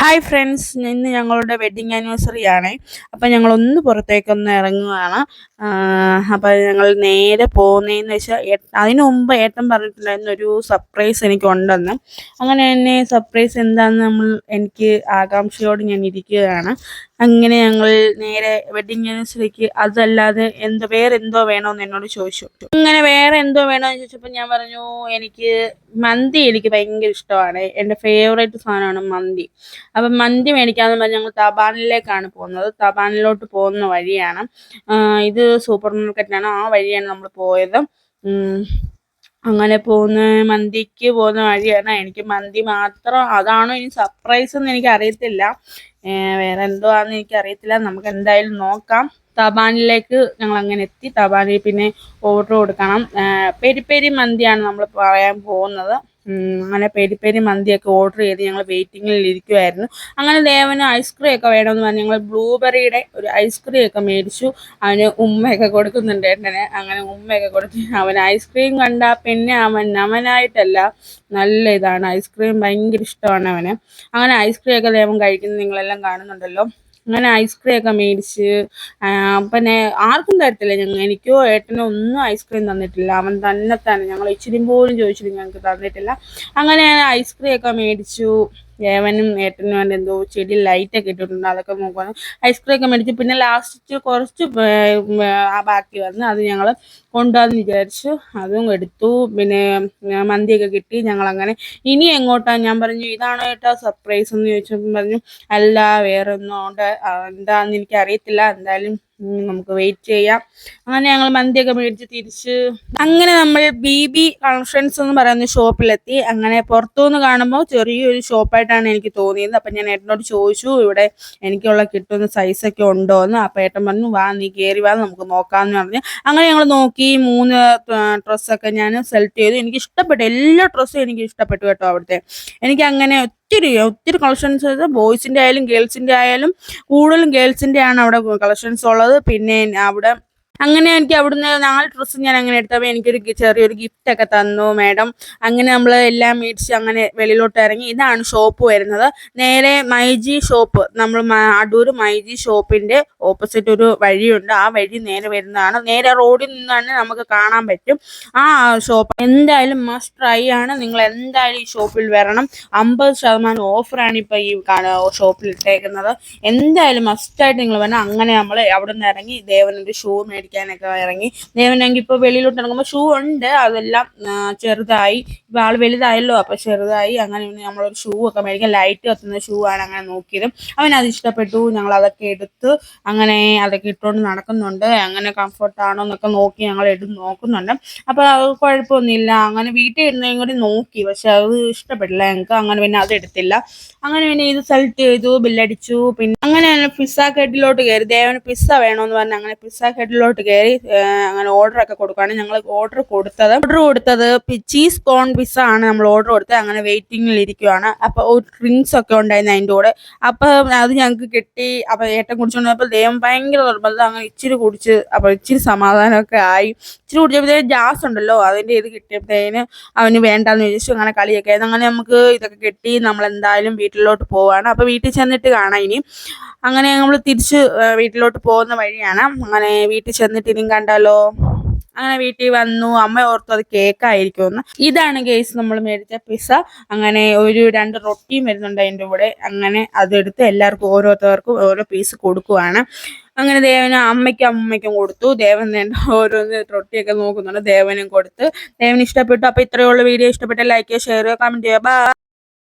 Hi friends ഇന്ന് ഞങ്ങളുടെ wedding anniversary ആണ്. അപ്പം ഞങ്ങളൊന്ന് പുറത്തേക്കൊന്ന് ഇറങ്ങുകയാണ് അപ്പം ഞങ്ങൾ നേരെ പോകുന്നതെന്ന് വെച്ചാൽ അതിനു മുമ്പ് ഏട്ടൻ പറഞ്ഞിട്ടുണ്ടായിരുന്ന ഒരു സർപ്രൈസ് എനിക്ക് ഉണ്ടെന്ന് അങ്ങനെ തന്നെ സർപ്രൈസ് എന്താണെന്ന് നമ്മൾ എനിക്ക് ആകാംക്ഷയോട് ഞാൻ ഇരിക്കുകയാണ്. അങ്ങനെ ഞങ്ങൾ നേരെ വെഡിങ് ആനിവേഴ്സറിക്ക് അതല്ലാതെ എന്തോ വേറെ എന്തോ വേണമെന്ന് എന്നോട് ചോദിച്ചു. അങ്ങനെ വേറെ എന്തോ വേണമെന്ന് ചോദിച്ചപ്പോൾ ഞാൻ പറഞ്ഞു എനിക്ക് മന്തി എനിക്ക് ഭയങ്കര ഇഷ്ടമാണ്. എന്റെ ഫേവറേറ്റ് സാധനമാണ് മന്തി. അപ്പം മന്തി മേടിക്കാന്ന് പറഞ്ഞ് ഞങ്ങൾ തപാനിലേക്കാണ് പോകുന്നത്. തപാനിലോട്ട് പോകുന്ന വഴിയാണ് ഇത് സൂപ്പർ മാർക്കറ്റിലാണ് ആ വഴിയാണ് നമ്മൾ പോയത്. അങ്ങനെ പോകുന്ന മന്തിക്ക് പോകുന്ന വഴിയാണ്. എനിക്ക് മന്തി മാത്രം അതാണോ ഇനി സർപ്രൈസ് എന്ന് എനിക്ക് അറിയത്തില്ല വേറെ എന്തോ ആണെന്ന് എനിക്ക് അറിയത്തില്ല നമുക്ക് എന്തായാലും നോക്കാം. തബാനിലേക്ക് ഞങ്ങൾ അങ്ങനെ എത്തി. തപാനിൽ പിന്നെ ഓർഡർ കൊടുക്കണം. പെരി പെരി മന്തിയാണ് നമ്മൾ പറയാൻ പോകുന്നത്. അങ്ങനെ പെരി മന്തിയൊക്കെ ഓർഡർ ചെയ്ത് ഞങ്ങൾ വെയിറ്റിങ്ങിൽ ഇരിക്കുമായിരുന്നു അങ്ങനെ ദേവന് ഐസ്ക്രീം ഒക്കെ വേണമെന്ന് പറഞ്ഞ് ഞങ്ങൾ ബ്ലൂബെറിയുടെ ഒരു ഐസ്ക്രീം ഒക്കെ മേടിച്ചു. അവന് ഉമ്മയൊക്കെ കൊടുക്കുന്നുണ്ട് അങ്ങനെ ഉമ്മയൊക്കെ കൊടുത്ത് അവൻ ഐസ്ക്രീം കണ്ട പിന്നെ അവൻ അവനായിട്ടല്ല നല്ല ഇതാണ്. ഐസ്ക്രീം ഭയങ്കര ഇഷ്ടമാണ് അവന്. അങ്ങനെ ഐസ്ക്രീം ഒക്കെ ദേവൻ കഴിക്കുന്നത് നിങ്ങളെല്ലാം കാണുന്നുണ്ടല്ലോ. അങ്ങനെ ഐസ്ക്രീം ഒക്കെ മേടിച്ച് പിന്നെ ആർക്കും തരത്തില്ല ഞങ്ങൾ എനിക്കോ ഏട്ടനോ ഒന്നും ഐസ്ക്രീം തന്നിട്ടില്ല. അവൻ തന്നെ തന്നെ ഞങ്ങൾ ഇച്ചിരി പോലും ചോദിച്ചിട്ട് ഞങ്ങൾക്ക് തന്നിട്ടില്ല. അങ്ങനെ ഐസ്ക്രീം ഒക്കെ മേടിച്ചു. ഏവനും ഏട്ടനും വേണ്ടി എന്തോ ചെടി ലൈറ്റൊക്കെ ഇട്ടിട്ടുണ്ട്. അതൊക്കെ നോക്കണം ഐസ്ക്രീം ഒക്കെ മേടിച്ചു പിന്നെ ലാസ്റ്റ് കുറച്ച് ബാക്കി വന്ന് അത് ഞങ്ങൾ കൊണ്ടുവന്ന് വിചാരിച്ചു. അതും എടുത്തു. പിന്നെ മന്തിയൊക്കെ കിട്ടി. ഞങ്ങൾ അങ്ങനെ ഇനി എങ്ങോട്ടാണ് ഞാൻ പറഞ്ഞു ഇതാണോ ഏട്ടാ സർപ്രൈസ് എന്ന് ചോദിച്ചപ്പോൾ പറഞ്ഞു അല്ല വേറെ ഒന്നും ഉണ്ട്. എന്താണെന്ന് എനിക്ക് അറിയത്തില്ല എന്തായാലും നമുക്ക് വെയിറ്റ് ചെയ്യാം. അങ്ങനെ ഞങ്ങൾ മന്തിയൊക്കെ മേടിച്ച് തിരിച്ച് അങ്ങനെ നമ്മൾ ബി ബി കോൺഫറൻസ് എന്ന് പറയുന്ന ഷോപ്പിലെത്തി അങ്ങനെ പുറത്തുനിന്ന് കാണുമ്പോൾ ചെറിയൊരു ഷോപ്പായിട്ടാണ് എനിക്ക് തോന്നിയത്. അപ്പം ഞാൻ ഏട്ടനോട് ചോദിച്ചു ഇവിടെ എനിക്കുള്ള കിട്ടുന്ന സൈസൊക്കെ ഉണ്ടോ എന്ന് അപ്പം ഏട്ടൻ പറഞ്ഞു വാ നീ കയറി വാ നമുക്ക് നോക്കാമെന്ന് പറഞ്ഞു. അങ്ങനെ ഞങ്ങൾ നോക്കി മൂന്ന് ഡ്രസ്സൊക്കെ ഞാൻ സെലക്ട് ചെയ്തു. എനിക്ക് ഇഷ്ടപ്പെട്ടു എല്ലാ ഡ്രസ്സും എനിക്ക് ഇഷ്ടപ്പെട്ടു കേട്ടോ അവിടുത്തെ. എനിക്ക് അങ്ങനെ ഒത്തിരി ഒത്തിരി കളക്ഷൻസ് ബോയ്സിന്റെ ആയാലും ഗേൾസിന്റെ ആയാലും കൂടുതലും ഗേൾസിന്റെ ആണ് അവിടെ കളക്ഷൻസ് ഉള്ളത്. പിന്നെ അവിടെ അങ്ങനെ എനിക്ക് അവിടുന്ന് നാല് ഡ്രസ്സ് ഞാൻ അങ്ങനെ എടുത്തപ്പോൾ എനിക്കൊരു ചെറിയൊരു ഗിഫ്റ്റ് ഒക്കെ തന്നു മാഡം. അങ്ങനെ നമ്മൾ എല്ലാം മേടിച്ച് അങ്ങനെ വെളിയിലോട്ട് ഇറങ്ങി. ഇതാണ് ഷോപ്പ് വരുന്നത്. നേരെ മൈജി ഷോപ്പ്. നമ്മൾ അടൂർ മൈജി ഷോപ്പിന്റെ ഓപ്പോസിറ്റ് ഒരു വഴിയുണ്ട്. ആ വഴി നേരെ വരുന്നതാണ്. നേരെ റോഡിൽ നിന്നാണ് നമുക്ക് കാണാൻ പറ്റും. ആ ഷോപ്പ് എന്തായാലും മസ്റ്റ് ട്രൈ ആണ്. നിങ്ങൾ എന്തായാലും ഈ ഷോപ്പിൽ വരണം. അമ്പത് ശതമാനം ഓഫറാണ് ഇപ്പൊ ഈ ഷോപ്പിൽ ഇട്ടേക്കുന്നത്. എന്തായാലും മസ്റ്റായിട്ട് നിങ്ങൾ വരണം. അങ്ങനെ നമ്മൾ അവിടെ നിന്ന് ഇറങ്ങി ദേവനൊരു ഷൂ മേടിക്കും മേടിക്കാനൊക്കെ ഇറങ്ങി. ദേവനെങ്കിൽ ഇപ്പോൾ വെളിയിലോട്ട് ഇറങ്ങുമ്പോൾ ഷൂ ഉണ്ട്. അതെല്ലാം ചെറുതായി. ഇപ്പോൾ ആൾ വലുതായല്ലോ അപ്പോൾ ചെറുതായി. അങ്ങനെ നമ്മളൊരു ഷൂ ഒക്കെ മേടിക്കാൻ ലൈറ്റ് കത്തുന്ന ഷൂ ആണ് അങ്ങനെ നോക്കിയത്. അവൻ അത് ഇഷ്ടപ്പെട്ടു. ഞങ്ങൾ അതൊക്കെ എടുത്ത് അങ്ങനെ അതൊക്കെ ഇട്ടുകൊണ്ട് നടക്കുന്നുണ്ട്. അങ്ങനെ കംഫർട്ടാണോ എന്നൊക്കെ നോക്കി ഞങ്ങൾ എടുത്ത് നോക്കുന്നുണ്ട്. അപ്പോൾ അത് കുഴപ്പമൊന്നുമില്ല. അങ്ങനെ വീട്ടിൽ ഇരുന്നതും കൂടി നോക്കി. പക്ഷെ അത് ഇഷ്ടപ്പെട്ടില്ല ഞങ്ങൾക്ക്. അങ്ങനെ പിന്നെ അത് എടുത്തില്ല. അങ്ങനെ പിന്നെ ഇത് സെലക്ട് ചെയ്തു ബില്ലടിച്ചു പിന്നെ അങ്ങനെ പിസ്സ കെട്ടിലോട്ട് കയറി. ദേവന് പിസ്സ വേണമെന്ന് പറഞ്ഞ് അങ്ങനെ പിസ്സ കെട്ടിലോട്ട് അകത്തോട്ട് കയറി അങ്ങനെ ഓർഡർ ഒക്കെ കൊടുക്കുകയാണ്. ഞങ്ങൾ ഓർഡർ കൊടുത്തത് ഓർഡർ കൊടുത്തത് ചീസ് കോൺ പിസ്സ ആണ് നമ്മൾ ഓർഡർ കൊടുത്തത്. അങ്ങനെ വെയിറ്റിംഗിൽ ഇരിക്കുവാണ്. അപ്പോൾ ഡ്രിങ്ക്സ് ഒക്കെ ഉണ്ടായിരുന്നു അതിന്റെ കൂടെ. അപ്പോൾ അത് ഞങ്ങൾക്ക് കിട്ടി. അപ്പോൾ ഏട്ടൻ കുടിച്ചുകൊണ്ടപ്പോൾ ദൈവം ഭയങ്കര നിർബന്ധം. അങ്ങനെ ഇച്ചിരി കുടിച്ച് അപ്പോൾ ഇച്ചിരി സമാധാനമൊക്കെ ആയി. ഇച്ചിരി കുടിച്ചപ്പോഴത്തേക്ക് ഗ്യാസ് ഉണ്ടല്ലോ. അതിന്റെ ഇത് കിട്ടിയപ്പോഴത്തേന് അവന് വേണ്ടാന്ന് ചോദിച്ചു അങ്ങനെ കളിയൊക്കെ അങ്ങനെ നമുക്ക് ഇതൊക്കെ കിട്ടി. നമ്മൾ എന്തായാലും വീട്ടിലോട്ട് പോവാണ് അപ്പോൾ വീട്ടിൽ ചെന്നിട്ട് കാണാം ഇനി. അങ്ങനെ നമ്മൾ തിരിച്ച് വീട്ടിലോട്ട് പോകുന്ന വഴിയാണ്. അങ്ങനെ വീട്ടിൽ ചെന്നിട്ട് ഇനിയും കണ്ടാലോ? അങ്ങനെ വീട്ടിൽ വന്നു. അമ്മ ഓർത്തു അത് കേക്കായിരിക്കും എന്ന് ഇതാണ് കേസ് നമ്മൾ മേടിച്ച പിസ്സ അങ്ങനെ ഒരു രണ്ട് റൊട്ടിയും വരുന്നുണ്ട് അതിന്റെ കൂടെ. അങ്ങനെ അതെടുത്ത് എല്ലാവർക്കും ഓരോരുത്തർക്കും ഓരോ പീസ് കൊടുക്കുവാണ്. അങ്ങനെ ദേവന് അമ്മയ്ക്കും അമ്മയ്ക്കും കൊടുത്തു. ദേവൻ ഓരോന്ന് റൊട്ടിയൊക്കെ നോക്കുന്നുണ്ട്. ദേവനും കൊടുത്ത്. ദേവന് ഇഷ്ടപ്പെട്ടു. അപ്പോൾ ഇത്രയുള്ള വീഡിയോ ഇഷ്ടപ്പെട്ട ലൈക്ക് ചെയ്യുക ഷെയർ ചെയ്യുക. കമന്റ് ചെയ്യുക